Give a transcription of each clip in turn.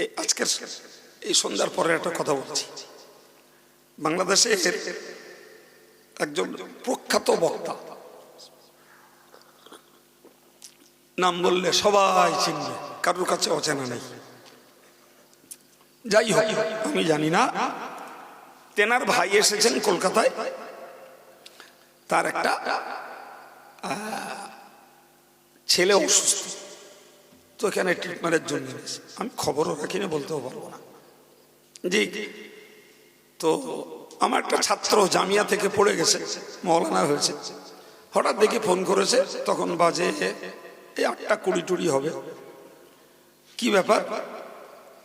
এই আজকের এই সন্ধ্যার পরে একটা কথা বলছি। বাংলাদেশের একজন প্রখ্যাত বক্তা। নাম বললে সবাই চিনবে, কারোর কাছে অচেনা নেই। যাই হোক, আমি জানি না, তেনার ভাই এসেছেন কলকাতায়। তার একটা ছেলে অসুস্থ। তো এখানে ট্রিটমেন্টের জন্য। আমি খবরও রাখিনি বলতেও পারব না। জি। তো আমার একটা ছাত্র জামিয়া থেকে পড়ে গেছে, মৌলানা হয়েছে। হঠাৎ দেখে ফোন করেছে, তখন বাজে এই আটটা কুড়ি টুড়ি হবে। কি ব্যাপার?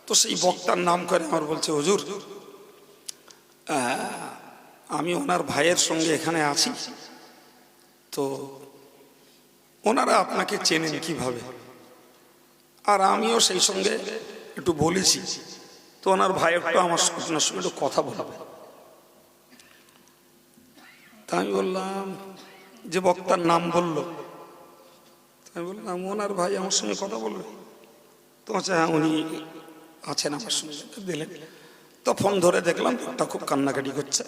তো সেই বক্তার নাম করে আমার বলছে, হজুর আমি ওনার ভাইয়ের সঙ্গে এখানে আছি। তো ওনারা আপনাকে চেনেন কীভাবে? আর আমিও সেই সঙ্গে একটু বলেছি। তো ওনার ভাই একটু আমার ওনার সঙ্গে একটু কথা বলবে। তা আমি বললাম যে বক্তার নাম বলল। আমি বললাম ওনার ভাই আমার সঙ্গে কথা বলবে? তো বলছে, হ্যাঁ উনি আছেন আমার সঙ্গে। দিলেন। তো ফোন ধরে দেখলাম লোকটা খুব কান্নাকাটি করছে।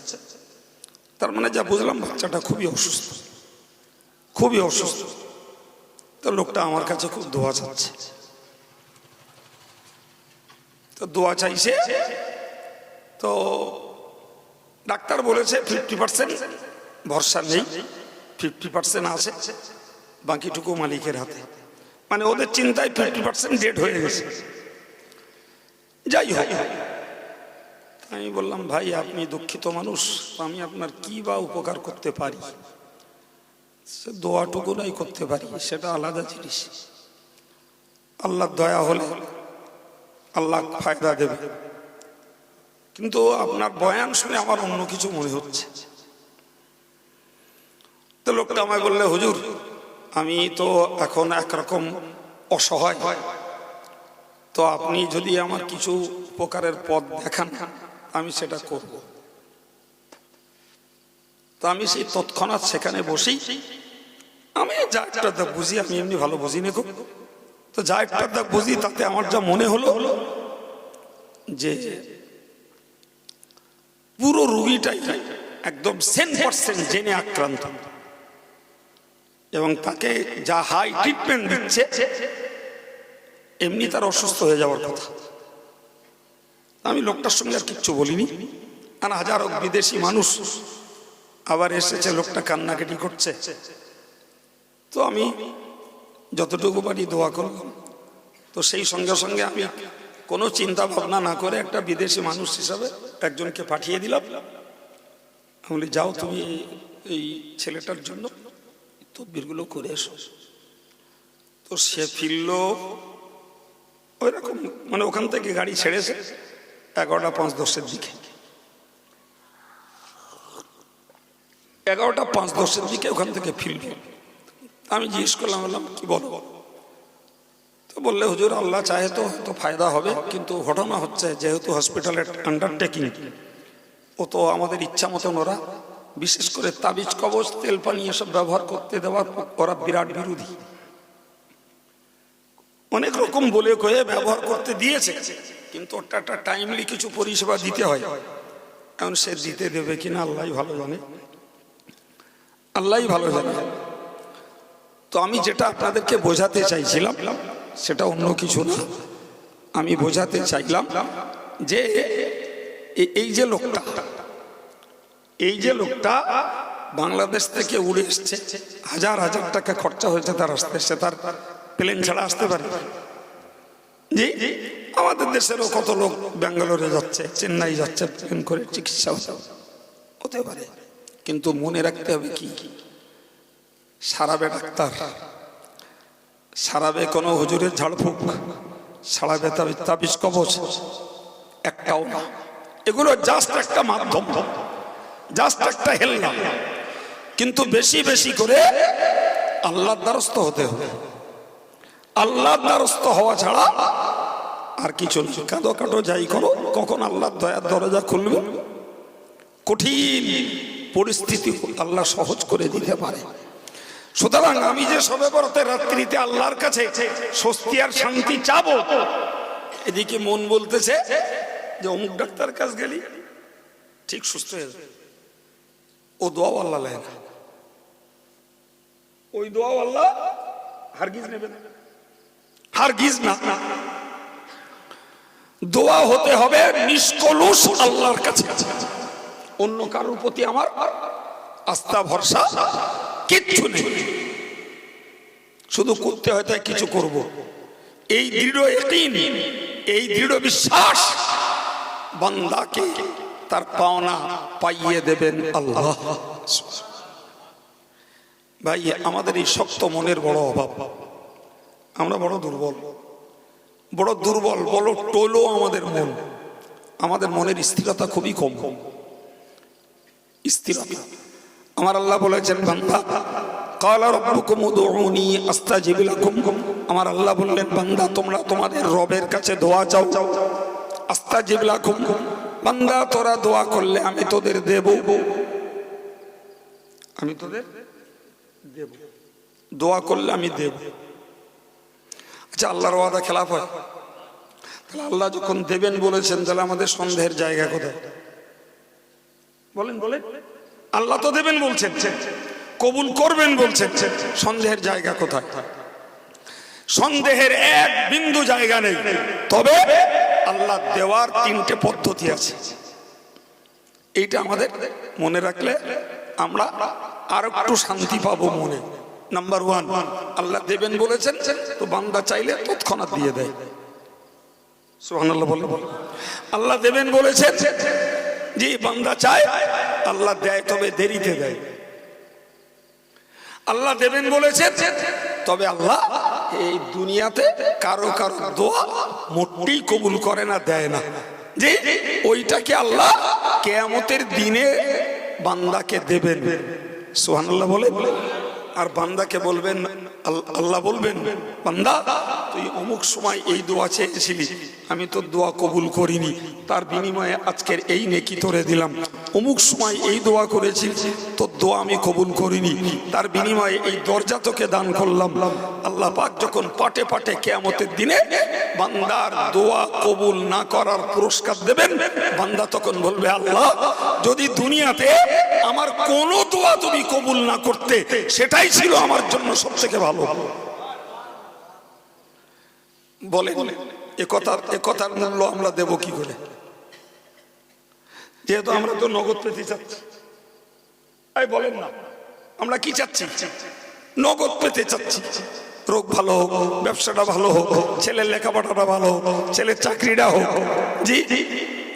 তার মানে যা বুঝলাম বাচ্চাটা খুবই অসুস্থ। খুবই অসুস্থ। তো লোকটা আমার কাছে খুব দোয়া চাচ্ছে। তো দোয়া চাইছে। তো ডাক্তার বলেছে ফিফটি পার্সেন্ট ভরসা নেই ফিফটি পার্সেন্ট আছে, বাকিটুকু মালিকের হাতে। মানে ওদের চিন্তায় ফিফটি পার্সেন্ট ডেট হয়ে গেছে। যাই হোক, আমি বললাম, ভাই, আপনি দুঃখিত মানুষ, আমি আপনার কি বা উপকার করতে পারি? সে দোয়াটুকু নাই করতে পারি, সেটা আলাদা জিনিস। আল্লাহর দয়া হলে আল্লাহ ফায়দা দেবে। কিন্তু আপনার বয়ান শুনে আমার অন্য কিছু মনে হচ্ছে। তো লোকটা আমায় বললে, হুজুর, আমি তো এখন একরকম অসহায়। হয় তো আপনি যদি আমার কিছু উপকারের পথ দেখান, আমি সেটা করব। তো আমি সেই তৎক্ষণাৎ সেখানে বসেই আমি যা বুঝি, আমি এমনি ভালো বুঝি না খুব। তো যা একটা দা বুঝি, তাতে আমার যা মনে হলো হলো যে পুরো রুগীটাই একদম সেন পার্সেন্ট জেনে আক্রান্ত। এবং তাকে যা হাই ট্রিটমেন্ট দিচ্ছে, এমনি তার অসুস্থ হয়ে যাওয়ার কথা। আমি লোকটার সঙ্গে আর কিচ্ছু বলিনি। আর হাজারো বিদেশি মানুষ আবার এসেছে, লোকটা কান্নাকাটি করছে। তো আমি যতটুকু পারি দোয়া করলাম তো সেই সঙ্গে সঙ্গে আমি কোনো চিন্তা ভাবনা না করে একটা বিদেশি মানুষ হিসাবে একজনকে পাঠিয়ে দিলাম। আমি বলি, যাও তুমি এই- ছেলেটার জন্য তদবিরগুলো করে এসো। তো সে ফিরল। ওই রকম মানে ওখান থেকে গাড়ি ছেড়েছে এগারোটা পাঁচ দশের দিকে। এগারোটা পাঁচ দশের দিকে ওখান থেকে ফিরল। আমি জিজ্ঞেস করলাম বললাম, কি বলো? তো বললে, হুজুর, আল্লাহ চাহে তো তো ফায়দা হবে, কিন্তু ঘটনা হচ্ছে, যেহেতু হসপিটালের আন্ডারটেকিং ও তো আমাদের ইচ্ছা মতন ওরা বিশেষ করে তাবিজ কবচ তেল, পানি এসব ব্যবহার করতে দেওয়ার ওরা বিরাট বিরোধী। অনেক রকম বলে কয়ে ব্যবহার করতে দিয়েছে, কিন্তু ওটা একটা টাইমলি কিছু পরিষেবা দিতে হয়। এখন সে দিতে দেবে কিনা আল্লাহ ভালো জানে। আল্লাহ ভালো জানে। তো আমি যেটা আপনাদেরকে বোঝাতে চাইছিলাম, সেটা অন্য কিছু না। আমি বোঝাতে চাইলাম যে এই যে লোকটা, এই যে লোকটা বাংলাদেশ থেকে উড়ে এসছে, হাজার হাজার টাকা খরচা হয়েছে তার আসতে সে তার প্লেন ছাড়া আসতে পারে। জি, আমাদের দেশেরও কত লোক ব্যাঙ্গালোরে যাচ্ছে, চেন্নাই যাচ্ছে প্লেন করে চিকিৎসা হতে পারে। কিন্তু মনে রাখতে হবে কি? সারাবে ডাক্তার। সারাবে কোনো হুজুরের ঝাড়ফুঁক সারাবে তাবিজ কবচ। একটাও না। এগুলো জাস্ট একটা মাধ্যম। জাস্ট একটা হেল্লা কিন্তু বেশি বেশি করে আল্লাহর দ্বারস্থ হতে হবে। আল্লাহর দ্বারস্থ হওয়া ছাড়া আর কিছু নেই কাঁদো কাটো যাই করো, কখন আল্লাহর দয়ার দরজা খুলবে? কঠিন পরিস্থিতি আল্লাহ সহজ করে দিতে পারে। সুতরাং আমি যে সবে বরতের রাত্রিতে আল্লাহর কাছে স্বস্তি আর শান্তি চাব, এদিকে মন বলতেছে যে অমুক ডাক্তার কাছ গেলি, ঠিক সুস্থ হয়ে যাবে। ও দোয়াও আল্লাহ লেয় না। ওই দোয়াও আল্লাহ হারগিজ নেবে না। হারগিজ না। দোয়া হতে হবে নিষ্কলুষ আল্লাহর কাছে। অন্য কারোর প্রতি আমার আস্থা, ভরসা কিচ্ছু নেই। শুধু করতে হয় তাই কিছু করব। এই দৃঢ় এই দৃঢ় বিশ্বাস বান্দাকে তার পাওনা পাইয়ে দেবেন আল্লাহ। ভাই, আমাদের এই শক্ত মনের বড় অভাব। আমরা বড় দুর্বল। বড় দুর্বল, বড় টোলো আমাদের মন। আমাদের মনের স্থিরতা খুবই কম। স্থিরতা। আমার আল্লাহ বলেছেন, বান্দা, কালা রব্বুকুম আমার আল্লাহ বললেন, বান্দা, তোমরা তোমাদের রবের কাছে দোয়া চাও চাও। আস্তাজিব লাকুম। বান্দা, তোরা দোয়া করলে আমি তোদের দেব। আমি তোদের দেব। দোয়া করলে আমি দেব। আচ্ছা আল্লাহর ওয়াদা খেলাফ হয়? তাহলে আল্লাহ যখন দেবেন বলেছেন, তাহলে আমাদের সন্দেহের জায়গা কোথায়? বলেন বলেন। আল্লাহ তো দেবেন বলছেন। কবুল করবেন বলছেন। সন্দেহের জায়গা কোথায়? সন্দেহের এক বিন্দু জায়গা নেই। তবে আল্লাহ দেওয়ার তিনটে পদ্ধতি আছে। এইটা আমাদের মনে রাখলে আমরা আর একটু শান্তি পাবো মনে। নাম্বার ওয়ান আল্লাহ দেবেন বলেছেন, তো বান্দা চাইলে তৎক্ষণাৎ দিয়ে দেয়। সুবহানাল্লাহ বলে আল্লাহ দেবেন বলেছেন যে বান্দা চায় আল্লাহ দেয়, তবে দেরিতে দেয়। আল্লাহ দেবেন বলেছে তবে আল্লাহ এই দুনিয়াতে কারও কারও দোয়া মোটেই কবুল করে না, দেয় না। যে ওইটাকে আল্লাহ কেয়ামতের দিনে বান্দাকে দেবেন। সোহানাল্লাহ বলে, আর বান্দাকে বলবেন আল্লাহ বলবেন, বান্দা, তুই অমুক সময় এই দোয়া চেয়েছিলি। আমি তোর দোয়া কবুল করিনি। তার বিনিময়ে আজকের এই নেকি তোরে দিলাম। অমুক সময় এই দোয়া করেছি তোর দোয়া আমি কবুল করিনি। তার বিনিময়ে এই দরজা তোকে দান করলাম। আল্লাহ পাক যখন পাটে পাটে কেয়ামতের দিনে বান্দার দোয়া কবুল না করার পুরস্কার দেবেন, বান্দা তখন বলবে, আল্লাহ, যদি দুনিয়াতে আমার কোনো দোয়া তুমি কবুল না করতে, সেটাই ছিল আমার জন্য সব থেকে ভালো। বলে এ কথার এ কথার মূল্য আমরা দেব কি করে? যেহেতু আমরা তো নগদ পেতে চাচ্ছি। এই বলেন না, আমরা কি চাচ্ছি? নগদ পেতে চাচ্ছি। রোগ ভালো হোক, ব্যবসাটা ভালো হোক, ছেলের লেখাপড়াটা ভালো হোক, ছেলের চাকরিটা হোক। জি জি,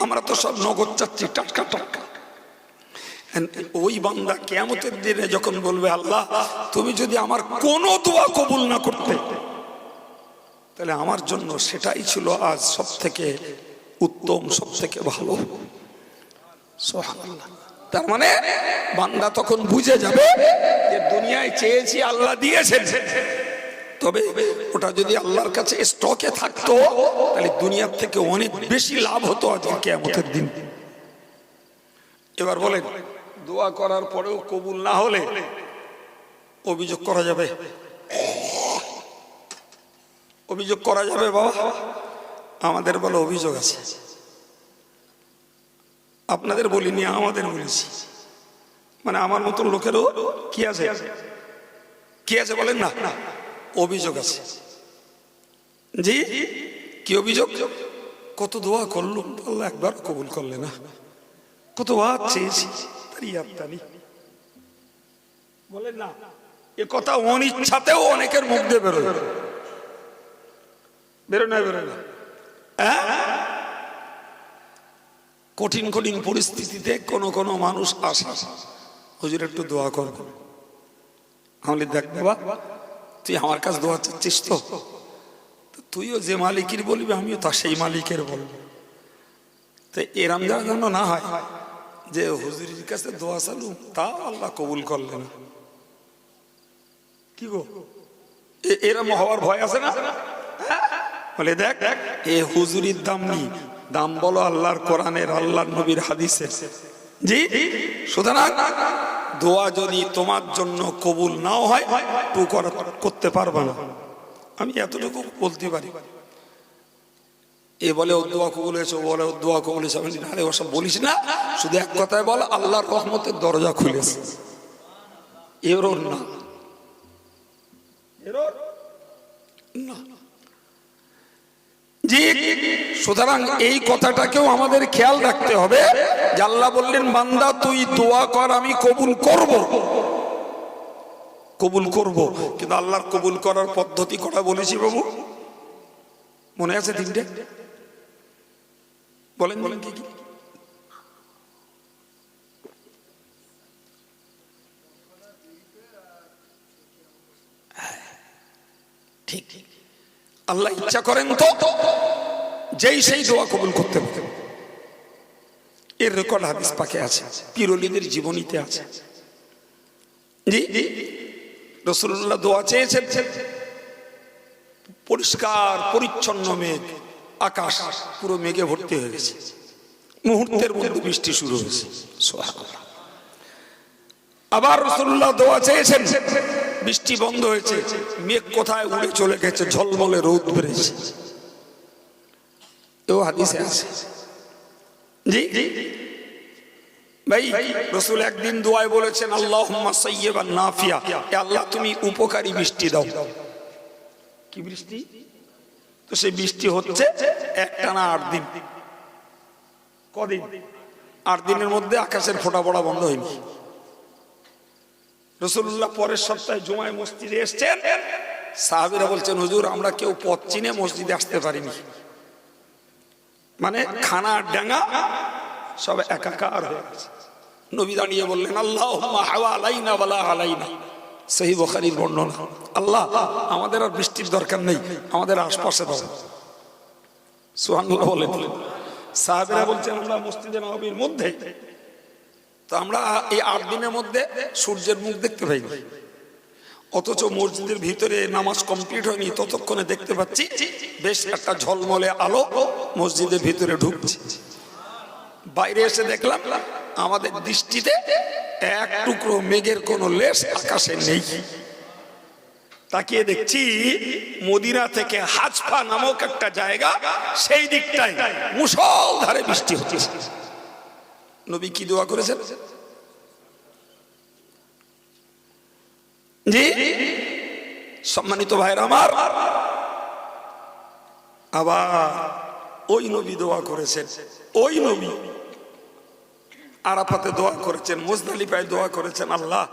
আমরা তো সব নগদ চাচ্ছি, টাটকা টাটকা। ওই বান্দা কেয়ামতের দিনে যখন বলবে, আল্লাহ, তুমি যদি আমার কোনো দোয়া কবুল না করতে, তাহলে আমার জন্য সেটাই ছিল আজ সব থেকে উত্তম সব থেকে ভালো। তার মানে বান্দা তখন বুঝে যাবে যে দুনিয়ায় চেয়েছি আল্লাহ দিয়েছেন। তবে ওটা যদি আল্লাহর কাছে স্টকে থাকতো, তাহলে দুনিয়ার থেকে অনেক বেশি লাভ হতো আজকে কেয়ামতের দিন। এবার বলেন দোয়া করার পরেও কবুল না হলে অভিযোগ করা যাবে। অভিযোগ করা যাবে বাবা। আমাদের বলে অভিযোগ আছে। আপনাদের বলিনি, আমাদের বলেছি। মানে আমার মতন লোকেরও কি আছে? কি আছে বলেন না? অভিযোগ আছে। জি, কি অভিযোগ? কত দোয়া করলুম একবার কবুল করলে না। কত চেয়েছি। তার ইয়াদটা বলেন না। এ কথা অনিচ্ছাতেও অনেকের মুখ দিয়ে বেরোয়। বেরোয় না বেরোয় না। হ্যাঁ? কঠিন কঠিন পরিস্থিতিতে কোনো কোনো মানুষ আসে। হুজুর একটু দোয়া কর। আমি দেখ বাবা তুই আমার কাছে দোয়া চাচ্ছিস তো? তো তুইও যে মালিকের বলবি আমিও তা সেই মালিকের বলব। তো এরাম যেন না হয় যে হুজুরির কাছে দোয়া চালু তা আল্লাহ কবুল করলেন। কি গো? এ- এরম হওয়ার ভয় আছে না? বলে দেখ দেখ এ হুজুরির দাম নেই। দাম বলো আল্লাহর কোরআনের আল্লাহর নবীর হাদিসের। জি সুতরাং দোয়া যদি তোমার জন্য কবুল নাও হয় টু করা করতে পারবে না। আমি এতটুকু বলতে পারি। এ বলে ও দোয়া কবুল হয়েছে ও বলে ও দোয়া কবুল হয়েছে। আমি আরে ওসব বলিস না। শুধু এক কথায় বল আল্লাহর রহমতের দরজা খুলেছে। এর ওর না না। জি সুতরাং এই কথাটাকেও আমাদের খেয়াল রাখতে হবে। আল্লাহ বললেন বান্দা তুই দোয়া কর আমি কবুল করব। কবুল করব। কিন্তু আল্লাহর কবুল করার পদ্ধতি কটা বলেছি বাবু? মনে আছে তিনটে? বলেন বলেন কি ঠিক। আল্লাহ ইচ্ছা করেন তো যেই সেই দোয়া কবুল করতে পারে এর রেকর্ড হাদিস পাকে আছে পিরলিদের জীবনীতে আছে। জি জি? রসুল্লাহ দোয়া চেয়েছেন। পরিষ্কার পরিচ্ছন্ন মেঘ। আকাশ পুরো মেঘে ভর্তি হয়ে গেছে। মুহূর্তের মধ্যে বৃষ্টি শুরু হয়েছে। আবার রসুল্লাহ দোয়া চেয়েছেন, বৃষ্টি বন্ধ হয়েছে, মেঘ কোথায় উড়ে চলে গেছে, ঝলমলে রোদ বেড়েছে। এও হাদিসে আছে। জি? ভাই, রসুল একদিন দোয়ায় বলেছেন আল্লাহ নাফিয়া। আল্লাহ, তুমি উপকারী বৃষ্টি দাও। কি বৃষ্টি? তো সেই বৃষ্টি হচ্ছে, একটানা আট দিন। কদিন? আট দিনের মধ্যে আকাশের ফোঁটা পড়া বন্ধ হয়নি রসুল্লাহ পরের সপ্তাহে জুমায় মসজিদে এসছেন। সাহাবিরা বলছেন, হুজুর, আমরা কেউ পথ চিনে মসজিদে আসতে পারিনি। মানে খানা ডাঙ্গা সব একাকার হয়ে গেছে। নবী দাঁড়িয়ে বললেন আল্লাহ হাওয়া আলাইনা বলা আলাইনা। সেই বখারির বর্ণনা। আল্লাহ, আমাদের আর বৃষ্টির দরকার নেই, আমাদের আশপাশে দাও। সুহানুল্লাহ বলেন। সাহাবিরা বলছেন আমরা মসজিদে নবীর মধ্যে। তো আমরা এই আট দিনের মধ্যে সূর্যের মুখ দেখতে পাইনি। অথচ মসজিদের ভিতরে নামাজ কমপ্লিট হয়নি, ততক্ষণে দেখতে পাচ্ছি বেশ একটা ঝলমলে আলো মসজিদের ভিতরে ঢুকছে। বাইরে এসে দেখলাম, আমাদের দৃষ্টিতে এক টুকরো মেঘের কোনো লেশ আকাশে নেই। তাকিয়ে দেখছি মদিনা থেকে হাজফা নামক একটা জায়গা সেই দিকটায় মুসলধারে বৃষ্টি হচ্ছে। নবী কি দোয়া করেছেন? জি, সম্মানিত ভাইরা আমার, আবার ওই নবী দোয়া করেছেন, ওই নবী আরাফাতে দোয়া করেছেন, মুজদালিফায় দোয়া করেছেন, আল্লাহ,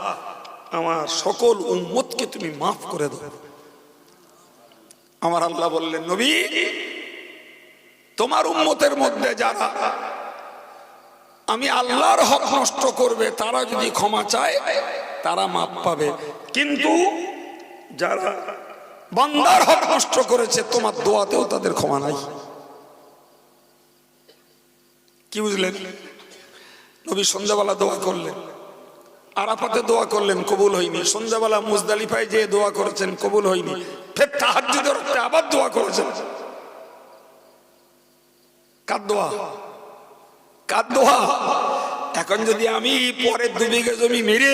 আমার সকল উম্মতকে তুমি মাফ করে দাও। আমার আল্লাহ বললেন, নবী, তোমার উম্মতের মধ্যে যারা আমি আল্লাহর হক নষ্ট করবে, তারা যদি ক্ষমা চায়, তারা মাপ পাবে। কিন্তু যারা বান্দার হক নষ্ট করেছে, তোমার দোয়াতেও তাদের ক্ষমা নাই। কি বুঝলেন? নবী সন্ধ্যাবেলা দোয়া করলেন। আরাফাতে দোয়া করলেন, কবুল হয়নি। সন্ধ্যাবেলা মুজদালিফায় যে দোয়া করেছেন, কবুল হয়নি। ফের তাহাজ্জুদের রাতে আবার দোয়া করেছেন। কার দোয়া? কার দোয়া? এখন যদি আমি পরের দু বিঘে জমি মেরে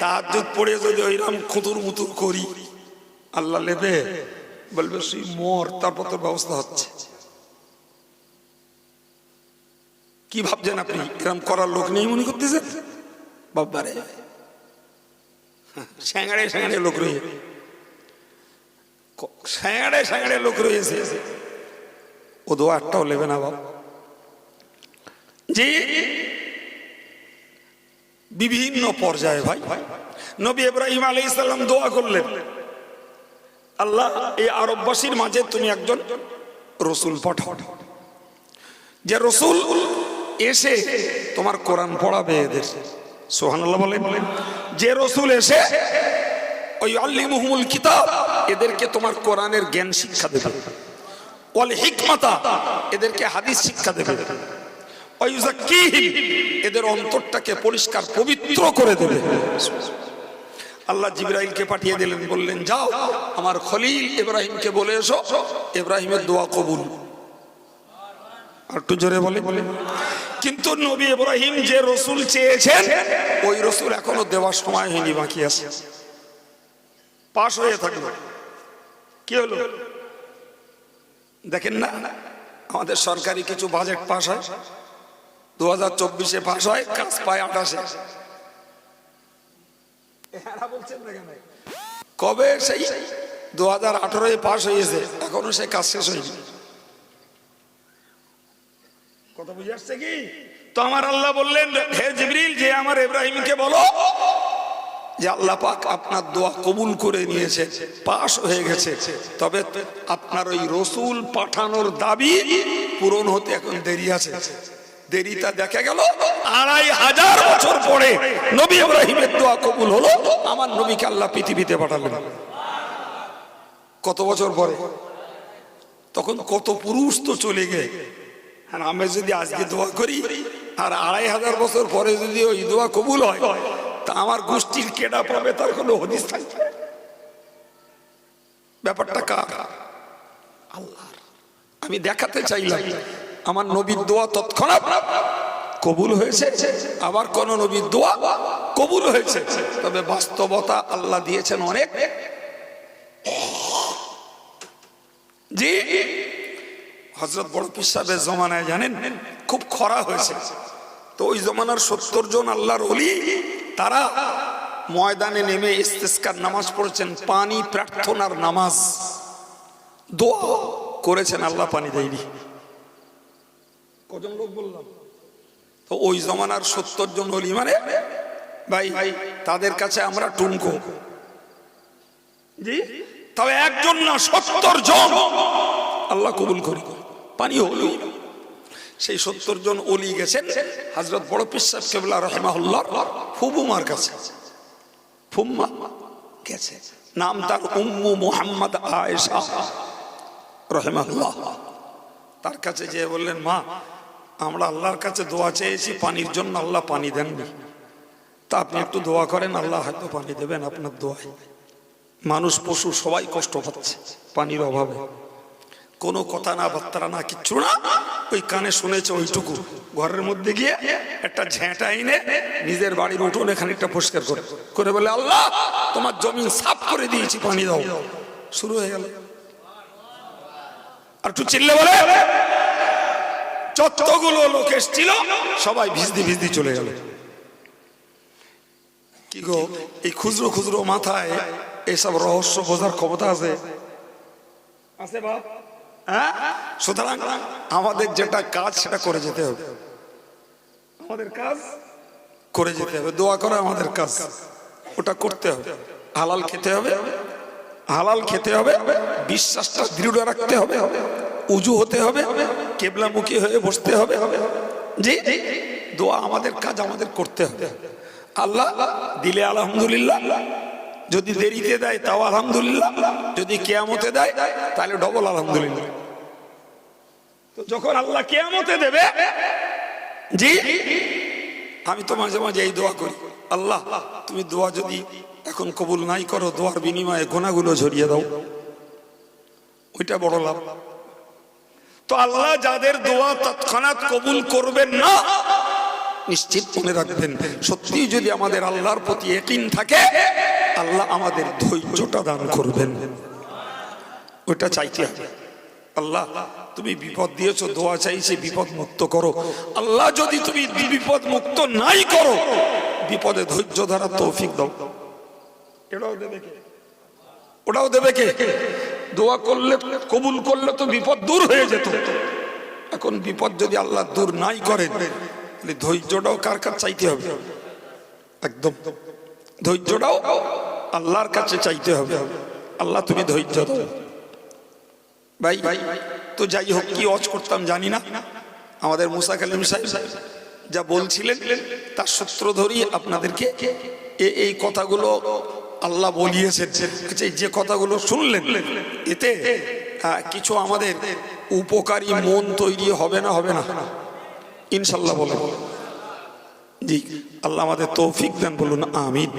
তাহাজ্জুদ পড়ে যদি ওইরকম খুতুর মুতুর করি, আল্লাহ নেবে বলবে, সেই মর, তারপর তোর ব্যবস্থা হচ্ছে। কি ভাবছেন আপনি? এরম করার লোক নেই মনে করতেছেন বাবারে স্যাঙাড়ে স্যাঙাড়ে লোক রয়ে স্যাঙাড়ে স্যাঙাড়ে লোক রয়েছে। ও দো একটাও নেবে না বাবা যে বিভিন্ন পর্যায়ে ভাই, নবী ইব্রাহিম আলী ইসলাম দোয়া করলেন। আল্লাহ, এই আরববাসীর মাঝে তুমি একজন রসুল পাঠাও। যে রসুল এসে তোমার কোরআন পড়াবে এদের সোহানাল্লাহ বলেন যে রসুল এসে ওই আল্লি মুহমুল কিতাব, এদেরকে তোমার কোরআনের জ্ঞান শিক্ষা দেবে। ওয়াল হিকমাতা, এদেরকে হাদিস শিক্ষা দেবে। এদের অন্তরটাকে পরিষ্কার, পবিত্র করে দেবে। আল্লাহ জিব্রাইলকে পাঠিয়ে দিলেন, বললেন, যাও, আমার খলিল ইব্রাহিমকে বলে এসো। ইব্রাহিমের দোয়া কবুল। আর একটু জোরে বলে বলে। কিন্তু নবী ইব্রাহিম যে রসুল চেয়েছেন ওই রসুল এখনও দেওয়ার সময় হয়নি বাকি আছে। পাশ হয়ে থাকল। কি হলো? দেখেন না আমাদের সরকারি কিছু বাজেট পাস হয়। দু হাজার চব্বিশে পাস হয় কাজ পায় আঠাশে। কবে সেই দু হাজার আঠারোয় পাস হয়েছে এখনও সে কাজ শেষ হয়নি। কথা বুঝে আসছে কি? তো আমার আল্লাহ বললেন, হে জিবরিল, যে আমার ইব্রাহিমকে বলো যে আল্লাহ পাক আপনার দোয়া কবুল করে নিয়েছে, পাশ হয়ে গেছে। তবে আপনার ওই রসুল পাঠানোর দাবি পূরণ হতে এখন দেরি আছে। দেরিটা দেখা গেল আড়াই হাজার বছর পরে নবী ইব্রাহিমের দোয়া কবুল হলো, আমার নবীকে আল্লাহ পৃথিবীতে পাঠালেন। কত বছর পরে? তখন কত পুরুষ তো চলে গে আর আমি যদি আজকে দোয়া করি, আর আড়াই হাজার বছর পরে যদি ওই দোয়া কবুল হয়, তা আমার গোষ্ঠীর কেডা পাবে তার কোনো হদিস থাকবে ব্যাপারটা কার? আল্লাহর। আমি দেখাতে চাইলাম, আমার নবীর দোয়া তৎক্ষণাৎ কবুল হয়েছে, আবার কোন নবীর দোয়া কবুল হয়েছে। তবে বাস্তবতা আল্লাহ দিয়েছেন অনেক। জি। হজরত বড় পিসাবের জমানায়, জানেন? খুব খরা হয়েছে। তো ওই জমানার সত্তর জন আল্লাহর অলি তারা ময়দানে নেমে ইস্তেস্কার নামাজ পড়েছেন, পানি প্রার্থনার নামাজ। দোয়া করেছেন, আল্লাহ পানি দেয়নি। কজন লোক বললাম? তো ওই জমানার সত্তর জন অলি মানে ভাই ভাই তাদের কাছে আমরা টুনকো। জি? তবে একজন না, সত্তর জন। আল্লাহ কবুল করি। পানি হলো সেই সত্তর জন অলি গেছেন হাজরত বড় পিসাব কেবলা রহমাহুল্লাহ ফুবুমার কাছে। ফুম্মা গেছে। নাম তার উম্মু মোহাম্মদ আয়েশা রহমাহুল্লাহ। তার কাছে যেয়ে বললেন, মা, আমরা আল্লাহর কাছে দোয়া চেয়েছি, পানির জন্য আল্লাহ পানি দেননি। তা আপনি একটু দোয়া করেন, আল্লাহ হয়তো পানি দেবেন আপনার দোয়ায়। মানুষ, পশু সবাই কষ্ট পাচ্ছে পানির অভাবে। কোনো কথা না, বার্তারা না, কিচ্ছু না। ওই কানে শুনেছে ওইটুকু। ঘরের মধ্যে গিয়ে একটা ঝেঁটা এনে নিজের বাড়ির উঠোন এখানে একটা পরিষ্কার করে। করে বলে, আল্লাহ, তোমার জমিন সাফ করে দিয়েছি, পানি দাও। শুরু হয়ে গেল। আর একটু চিল্লে বলে, যতগুলো লোক এসছিল, সবাই ভিজদি ভিজদি চলে গেল। কি গো, এই খুচরো খুচরো মাথায় এইসব রহস্য বোঝার ক্ষমতা আছে? আছে বাপ। হ্যাঁ সুতরাং আমাদের যেটা কাজ সেটা করে যেতে হবে। আমাদের কাজ? করে যেতে হবে। দোয়া করা আমাদের কাজ। ওটা করতে হবে। হালাল খেতে হবে। হালাল খেতে হবে। বিশ্বাসটা দৃঢ় রাখতে হবে। উজু হতে হবে। কেবলামুখী হয়ে বসতে হবে। জি। দোয়া আমাদের কাজ আমাদের করতে হবে। আল্লাহ দিলে আলহামদুলিল্লাহ। যদি দেরিতে দেয়, তাও আলহামদুলিল্লাহ। যদি কেয়ামতে দেয়, তাহলে ডবল আলহামদুলিল্লাহ। তো যখন আল্লাহ কেয়ামতে দেবে, জি, আমি তো মাঝে মাঝে এই দোয়া করি। আল্লাহ, তুমি দোয়া যদি এখন কবুল নাই করো, দোয়ার বিনিময়ে গোনাগুলো ঝরিয়ে দাও। ওইটা বড় লাভ। তো আল্লাহ যাদের দোয়া তৎক্ষণাৎ কবুল করবেন না নিশ্চিত মনে রাখবেন, সত্যি যদি আমাদের আল্লাহর প্রতি একিন থাকে, আল্লাহ আমাদের ধৈর্যটা দান করবেন। ওইটা চাইতে হবে। আল্লাহ, তুমি বিপদ দিয়েছ, দোয়া চাইছে, বিপদ মুক্ত করো। আল্লাহ, যদি তুমি বিপদ মুক্ত নাই করো, বিপদে ধৈর্য ধরার তৌফিক দাও। এটাও দেবে কে? ওটাও দেবে কে? দোয়া করলে, কবুল করলে তো বিপদ দূর হয়ে যেত। এখন বিপদ যদি আল্লাহ দূর নাই করেন তাহলে ধৈর্যটাও কার কাছে চাইতে হবে? একদম। ধৈর্যটাও আল্লাহর কাছে চাইতে হবে। আল্লাহ তুমি ধৈর্য ভাই ভাই তো যাই হোক কি অজ করতাম জানি না। আমাদের মুসা কালিম সাহেব যা বলছিলেন তার সূত্র ধরেই আপনাদেরকে এই কথাগুলো আল্লাহ বলিয়েছেন। আচ্ছা, যে কথাগুলো শুনলেন এতে কিছু আমাদের উপকারী মন তৈরি হবে না হবে না। ইনশাল্লাহ বলেন জি আল্লাহ আমাদের তৌফিক দেন বলুন আমিন।